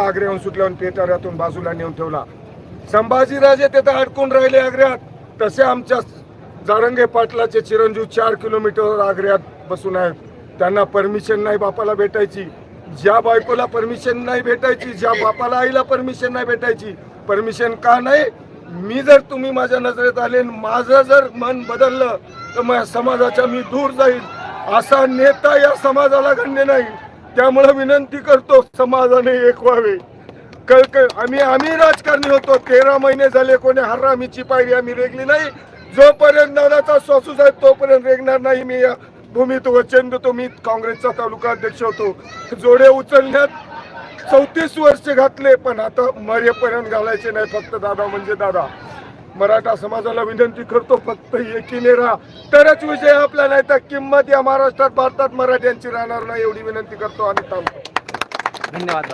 आग्र्याहून सुटल्यावर पेटाऱ्यातून बाजूला नेऊन ठेवला. संभाजीराजे तिथं अडकून राहिले आग्र्यात. तसे आमच्या जारंगे पाटलाचे चिरंजीव चार किलोमीटर आग्र्यात बसून आहेत. त्यांना परमिशन नाही बापाला भेटायची. ज्या बायकोला परमिशन नाही भेटायची ज्या बापाला आईला परमिशन नाही भेटायची परमिशन का नाही? मी जर तुम्ही माझ्या नजरेत आले आणि माझं जर मन बदललं तर माझ्या समाजाच्या मी दूर जाईल. असा नेता या समाजाला गण्य नाही. त्यामुळे विनंती करतो समाजाने एक व्हावे. कळक आम्ही आम्ही राजकारणी होतो. तेरा महिने झाले कोणी हरामीची पायरी आम्ही रेगली नाही. जोपर्यंत दादाचा सासू आहे तोपर्यंत रेगणार नाही मी या भूमीत वचन देतो मी काँग्रेसचा तालुका अध्यक्ष होतो. जोडे उचलण्यात चौतीस वर्ष घातले पण आता मरेपर्यंत घालायचे नाही. फक्त दादा म्हणजे दादा. मराठा समाजाला विनंती करतो फक्त एकीने राहा. तरच विजय आपला नाही तर किंमत या महाराष्ट्रात भारतात मराठ्यांची राहणार नाही एवढी विनंती करतो आणि थांबतो. धन्यवाद